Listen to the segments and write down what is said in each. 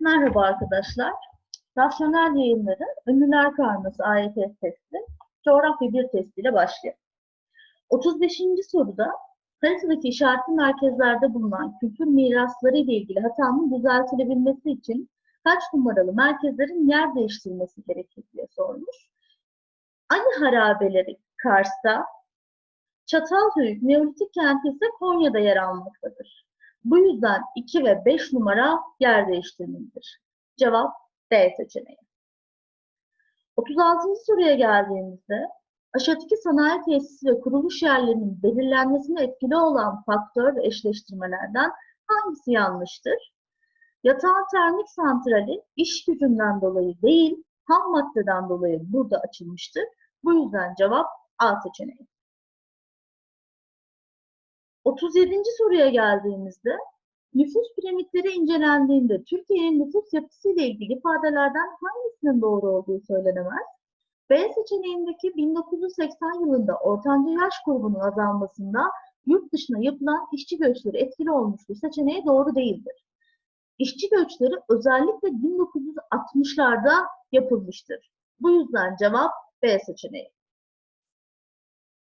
Merhaba arkadaşlar. Rasyonel yayınların Ünlüler Karması AYT testi, coğrafya bir testiyle başlayalım. 35. soruda haritadaki işaretli merkezlerde bulunan kültür mirasları ile ilgili hatanın düzeltilebilmesi için kaç numaralı merkezlerin yer değiştirilmesi gerekir diye sormuş. Ali harabeleri Kars'ta, Çatalhöyük Neolitik kenti ise Konya'da yer almaktadır. Bu yüzden 2 ve 5 numara yer değiştirmelidir. Cevap D seçeneği. 36. soruya geldiğimizde aşağıdaki sanayi tesisi ve kuruluş yerlerinin belirlenmesine etkili olan faktör ve eşleştirmelerden hangisi yanlıştır? Yatağın termik santrali iş gücünden dolayı değil, ham maddeden dolayı burada açılmıştır. Bu yüzden cevap A seçeneği. 37. soruya geldiğimizde nüfus piramitleri incelendiğinde Türkiye'nin nüfus yapısı ile ilgili ifadelerden hangisinin doğru olduğu söylenemez. B seçeneğindeki 1980 yılında ortanca yaş grubunun azalmasında yurt dışına yapılan işçi göçleri etkili olmuştur seçeneği doğru değildir. İşçi göçleri özellikle 1960'larda yapılmıştır. Bu yüzden cevap B seçeneği.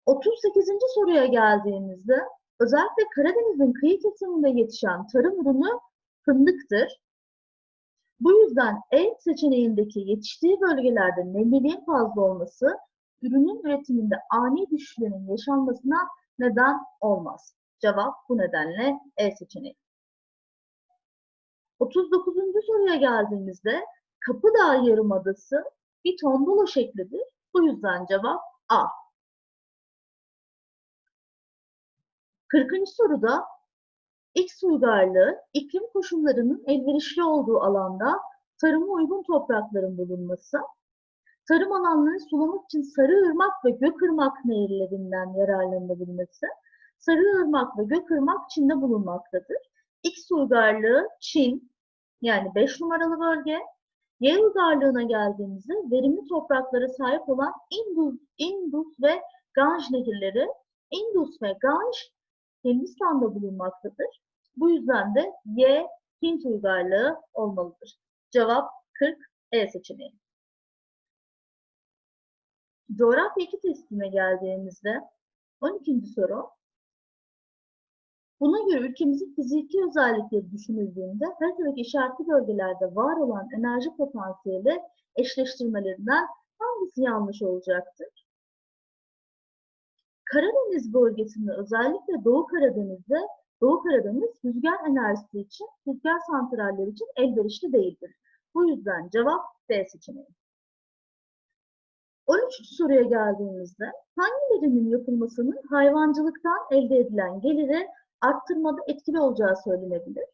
38. soruya geldiğimizde özellikle Karadeniz'in kıyı kesiminde yetişen tarım ürünü fındıktır. Bu yüzden E seçeneğindeki yetiştiği bölgelerde nemliliğin fazla olması ürünün üretiminde ani düşüşlerin yaşanmasına neden olmaz. Cevap bu nedenle E seçeneği. 39. soruya geldiğimizde Kapıdağ Yarımadası bir tombolo şeklidir. Bu yüzden cevap A. 40. soruda X uygarlığı iklim koşullarının elverişli olduğu alanda tarıma uygun toprakların bulunması, tarım alanlarını sulamak için Sarıırmak ve Gökırmak nehirlerinden yararlanılabilmesi, Sarıırmak ve Gökırmak Çin'de bulunmaktadır. X uygarlığı Çin, yani 5 numaralı bölge. Y uygarlığına geldiğimizde verimli topraklara sahip olan Indus, Indus ve Ganj nehirleri, Indus ve Ganj Hindistan'da bulunmaktadır. Bu yüzden de Y Hint uygarlığı olmalıdır. Cevap 40 E seçeneği. Coğrafya 2 testine geldiğimizde 12. soru. Buna göre ülkemizin fiziki özellikleri düşünüldüğünde haritadaki işaretli bölgelerde var olan enerji potansiyeli eşleştirmelerinden hangisi yanlış olacaktır? Karadeniz bölgesinde özellikle Doğu Karadeniz'de Doğu Karadeniz rüzgar enerjisi için, rüzgar santralleri için elverişli değildir. Bu yüzden cevap B seçeneği. 13. soruya geldiğimizde hangilerinin yapılmasının hayvancılıktan elde edilen geliri arttırmada etkili olacağı söylenebilir?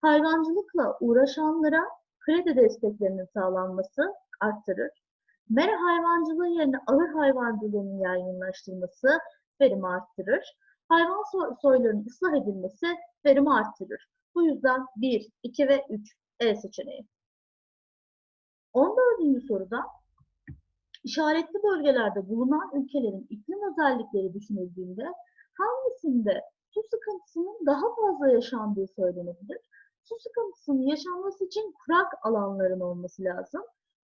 Hayvancılıkla uğraşanlara kredi desteklerinin sağlanması arttırır. Mera hayvancılığı yerine ağır hayvancılığının yaygınlaştırması verimi arttırır. Hayvan soylarının ıslah edilmesi verimi arttırır. Bu yüzden 1, 2 ve 3 E seçeneği. 14. soruda işaretli bölgelerde bulunan ülkelerin iklim özellikleri düşünüldüğünde hangisinde su sıkıntısının daha fazla yaşandığı söylenebilir? Su sıkıntısının yaşanması için kurak alanların olması lazım.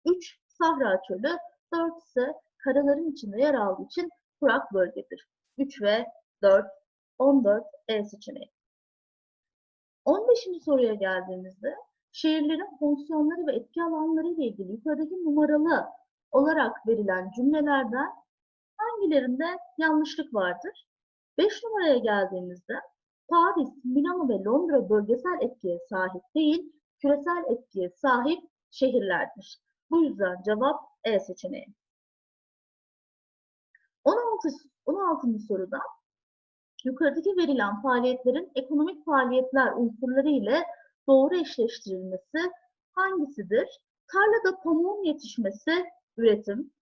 3 Sahra çölü, 4 ise karaların içinde yer aldığı için kurak bölgedir. 3 ve 4, 14 E seçeneği. 15. soruya geldiğimizde şehirlerin fonksiyonları ve etki alanları ile ilgili yukarıdaki numaralı olarak verilen cümlelerden hangilerinde yanlışlık vardır? 5 numaraya geldiğimizde Paris, Milano ve Londra bölgesel etkiye sahip değil, küresel etkiye sahip şehirlerdir. Bu yüzden cevap E seçeneği. 16. 16. soruda yukarıdaki verilen faaliyetlerin ekonomik faaliyetler unsurları ile doğru eşleştirilmesi hangisidir? Tarlada pamuğun yetişmesi üretim,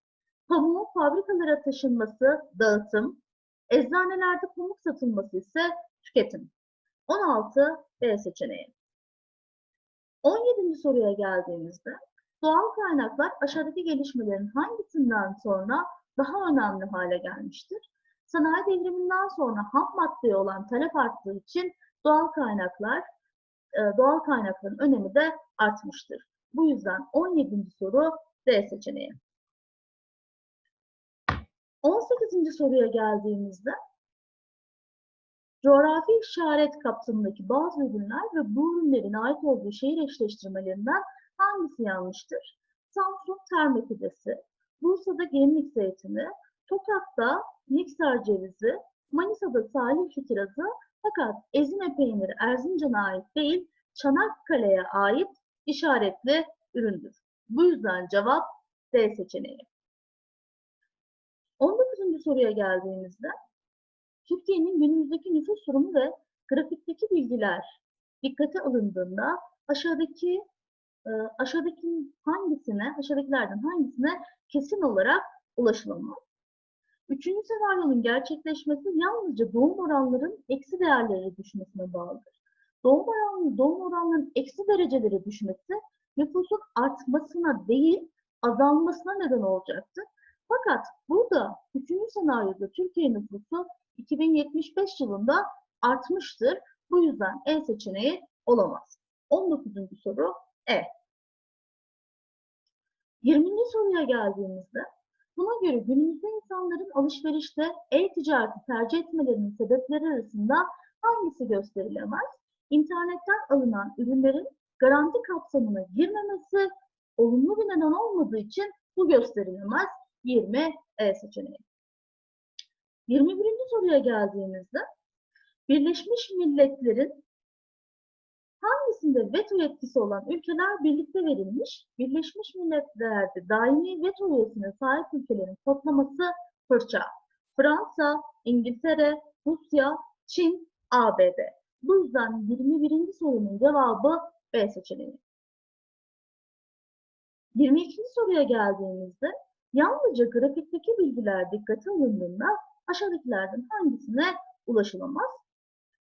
pamuğun fabrikalara taşınması dağıtım, eczanelerde pamuk satılması ise tüketim. 16 B seçeneği. 17. soruya geldiğimizde doğal kaynaklar aşağıdaki gelişmelerin hangisinden sonra daha önemli hale gelmiştir? Sanayi devriminden sonra ham maddeye olan talep arttığı için doğal kaynaklar e, doğal kaynakların önemi de artmıştır. Bu yüzden 17. soru D seçeneği. 18. soruya geldiğimizde coğrafi işaret kapsamındaki bazı ürünler ve bu ürünlerin ait olduğu şehir eşleştirmelerinden hangisi yanlıştır? Samsun terme pidesi, Bursa'da gemlik zeytini, Tokat'ta mikser cevizi, Manisa'da salih kirazı fakat ezine peyniri Erzincan'a ait değil, Çanakkale'ye ait işaretli üründür. Bu yüzden cevap D seçeneği. 19. soruya geldiğimizde Türkiye'nin günümüzdeki nüfus durumu ve grafikteki bilgiler dikkate alındığında aşağıdaki e, aşağıdaki hangisine, aşağıdakilerden hangisine kesin olarak ulaşılamaz? Üçüncü senaryonun gerçekleşmesi yalnızca doğum oranların eksi değerleri düşmesine bağlıdır. Doğum oranları, doğum oranlarının eksi dereceleri düşmesi nüfusun artmasına değil azalmasına neden olacaktır. Fakat burada üçüncü senaryoda Türkiye nüfusu 2075 yılında artmıştır. Bu yüzden E seçeneği olamaz. 19. soru E. 20. soruya geldiğimizde buna göre günümüzde insanların alışverişte e-ticareti tercih etmelerinin sebepleri arasında hangisi gösterilemez? İnternetten alınan ürünlerin garanti kapsamına girmemesi olumlu bir neden olmadığı için bu gösterilemez. 20 E seçeneği. 21. soruya geldiğimizde Birleşmiş Milletler'in hangisinde veto yetkisi olan ülkeler birlikte verilmiş? Birleşmiş Milletler'de daimi veto üyesine sahip ülkelerin kodlaması fırça. Fransa, İngiltere, Rusya, Çin, ABD. Bu yüzden 21. sorunun cevabı B seçeneği. 22. soruya geldiğimizde yalnızca grafikteki bilgiler dikkate alındığında aşağıdakilerden hangisine ulaşılamaz?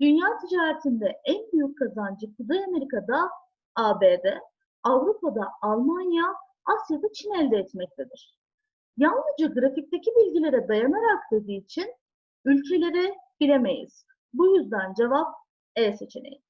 Dünya ticaretinde en büyük kazancı Kuzey Amerika'da ABD, Avrupa'da Almanya, Asya'da Çin elde etmektedir. Yalnızca grafikteki bilgilere dayanarak dediği için ülkeleri bilemeyiz. Bu yüzden cevap E seçeneği.